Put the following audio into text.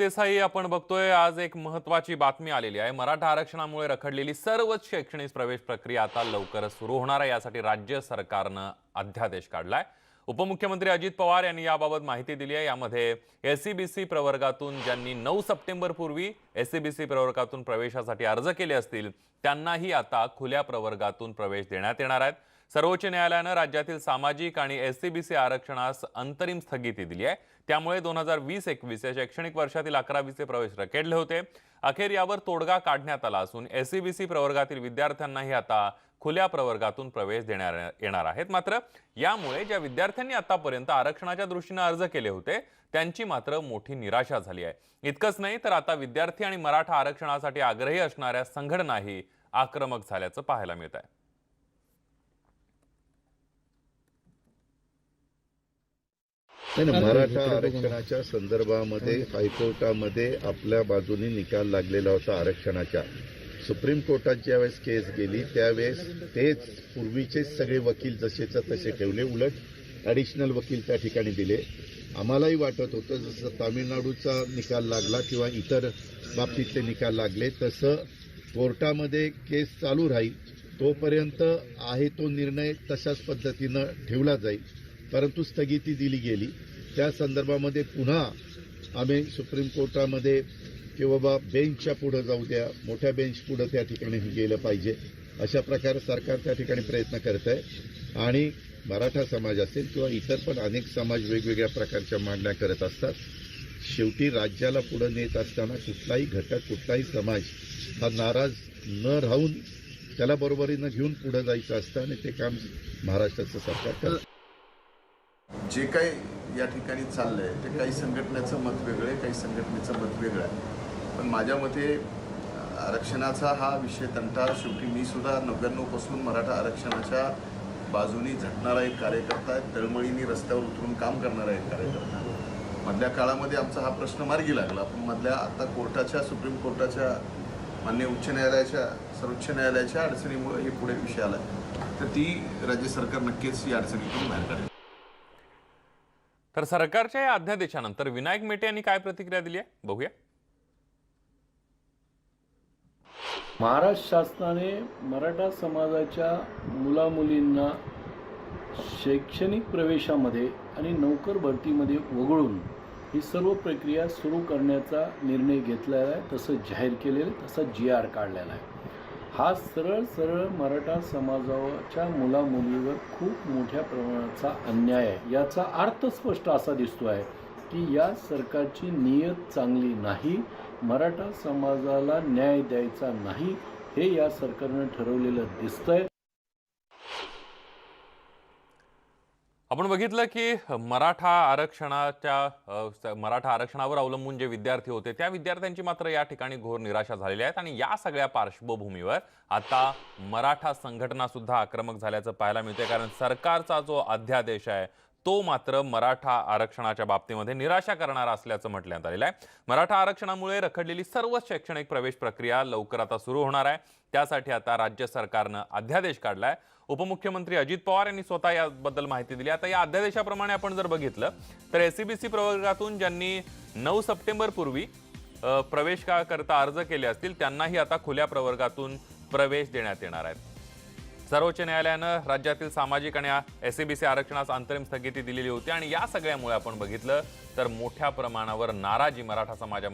देसाई आपण बघतोय आज एक महत्वाची बातमी आलेली आहे. मराठा आरक्षणामुळे रखडलेली सर्वच शैक्षणिक प्रवेश प्रक्रिया आता लवकरच सुरू होणार आहे. यासाठी राज्य सरकारनं अध्यादेश काढलाय. उपमुख्यमंत्री अजित पवार यांनी याबाबत माहिती दिली आहे. यामध्ये एससीबीसी प्रवर्गातून ज्यांनी नऊ सप्टेंबर पूर्वी एससीबीसी प्रवर्गातून प्रवेशासाठी अर्ज केले असतील त्यांनाही आता खुल्या प्रवर्गातून प्रवेश देण्यात येणार आहेत. सर्वोच्च न्यायालयानं राज्यातील सामाजिक आणि एससीबीसी आरक्षणास अंतरिम स्थगिती दिली आहे. त्यामुळे दोन हजार वीस एकवीस या शैक्षणिक वर्षातील अकरावीचे प्रवेश रखेडले होते. अखेर यावर तोडगा काढण्यात आला असून एससीबीसी प्रवर्गातील विद्यार्थ्यांनाही आता खुल्या प्रवर्गातून प्रवेश देण्यात येणार आहेत. मात्र यामुळे ज्या विद्यार्थ्यांनी आतापर्यंत आरक्षणाच्या दृष्टीनं अर्ज केले होते त्यांची मात्र मोठी निराशा झाली आहे. इतकंच नाही तर आता विद्यार्थी आणि मराठा आरक्षणासाठी आग्रही असणाऱ्या संघटनाही आक्रमक झाल्याचं पाहायला मिळत आहे नाही नाही मराठा आरक्षणाच्या संदर्भामध्ये हायकोर्टामध्ये आपल्या बाजूने निकाल लागलेला होता आरक्षणाच्या. सुप्रीम कोर्टात ज्यावेळेस केस गेली त्यावेळेस तेच पूर्वीचेच सगळे वकील जसेच्या तसे ठेवले उलट ॲडिशनल वकील त्या ठिकाणी दिले. आम्हालाही वाटत होतं जसं तामिळनाडूचा निकाल लागला किंवा इतर बाबतीतले निकाल लागले तसं कोर्टामध्ये केस चालू राहील तोपर्यंत आहे तो निर्णय तशाच पद्धतीनं ठेवला जाईल. परंतु स्थगिती दिली गेली. त्या संदर्भामध्ये पुन्हा आम्ही सुप्रीम कोर्टामध्ये की बाबा बेंचच्या पुढं जाऊ द्या मोठ्या बेंच पुढं त्या ठिकाणी गेलं पाहिजे. अशा प्रकारे सरकार त्या ठिकाणी प्रयत्न करत आहे. आणि मराठा समाज असेल किंवा इतर पण अनेक समाज वेगवेगळ्या प्रकारच्या मागण्या करत असतात शेवटी राज्याला पुढे नेत असताना कुठलाही घटक कुठलाही समाज हा नाराज न राहून त्याला बरोबरीनं घेऊन पुढे जायचं असतं आणि ते काम महाराष्ट्राचं सरकार करतं. जे काही या ठिकाणी चाललं आहे ते काही संघटनेचं मत वेगळं आहे काही संघटनेचं मत वेगळं आहे. पण माझ्या मते आरक्षणाचा हा विषय तंटा शेवटी मी सुद्धा नव्याण्णवपासून मराठा आरक्षणाच्या बाजूनी झटणारा एक कार्यकर्ता आहे. तळमळीने रस्त्यावर उतरून काम करणारा एक कार्यकर्ता मधल्या काळामध्ये आमचा हा प्रश्न मार्गी लागला. पण मधल्या आता कोर्टाच्या सुप्रीम कोर्टाच्या मान्य उच्च न्यायालयाच्या सर्वोच्च न्यायालयाच्या अडचणीमुळे हे पुढे विषय आला. तर ती राज्य सरकार नक्कीच ही अडचणीतून बाहेर काढेल. तर सरकारच्या या अध्यादेशानंतर विनायक मेटे यांनी काय प्रतिक्रिया दिली आहे? बघूया. महाराष्ट्र शासनाने मराठा समाजाच्या मुलामुलींना शैक्षणिक प्रवेशामध्ये आणि नोकर भरतीमध्ये वगळून ही सर्व प्रक्रिया सुरू करण्याचा निर्णय घेतलेला आहे तसं जाहीर केलेलं आहे, तसा जी आर काढलेला आहे. हा सरळ सरळ मराठा समाजाच्या मुलामुलीवर खूप मोठ्या प्रमाणाचा अन्याय आहे. याचा अर्थ स्पष्ट असा दिसतो आहे की या सरकारची नियत चांगली नाही मराठा समाजाला न्याय द्यायचा नाही हे या सरकारनं ठरवलेलं दिसतंय. आपण बघितलं की मराठा आरक्षणाच्या मराठा आरक्षणावर अवलंबून जे विद्यार्थी होते त्या विद्यार्थ्यांची मात्र या ठिकाणी घोर निराशा झालेली आहेत आणि या सगळ्या पार्श्वभूमीवर आता मराठा संघटना सुद्धा आक्रमक झाल्याचं पाहायला मिळतंय. कारण सरकारचा जो अध्यादेश आहे तो मात्र मराठा आरक्षणाच्या बाबतीमध्ये निराशा करणारा असल्याचं म्हटण्यात आलेलं आहे. मराठा आरक्षणामुळे रखडलेली सर्व शैक्षणिक प्रवेश प्रक्रिया लवकर आता सुरू होणार आहे. त्यासाठी आता राज्य सरकारनं अध्यादेश काढलाय. उपमुख्यमंत्री अजित पवार यांनी स्वतः याबद्दल माहिती दिली. आता या अध्यादेशाप्रमाणे आपण जर बघितलं तर एससीबीसी प्रवर्गातून ज्यांनी नऊ सप्टेंबर पूर्वी प्रवेश का करता अर्ज केले असतील त्यांनाही आता खुल्या प्रवर्गातून प्रवेश देण्यात येणार आहेत. सर्वोच्च न्यायालयानं राज्यातील सामाजिक आणि एससीबीसी आरक्षणास अंतरिम स्थगिती दिलेली होती आणि या सगळ्यामुळे आपण बघितलं तर मोठ्या प्रमाणावर नाराजी मराठा समाजामध्ये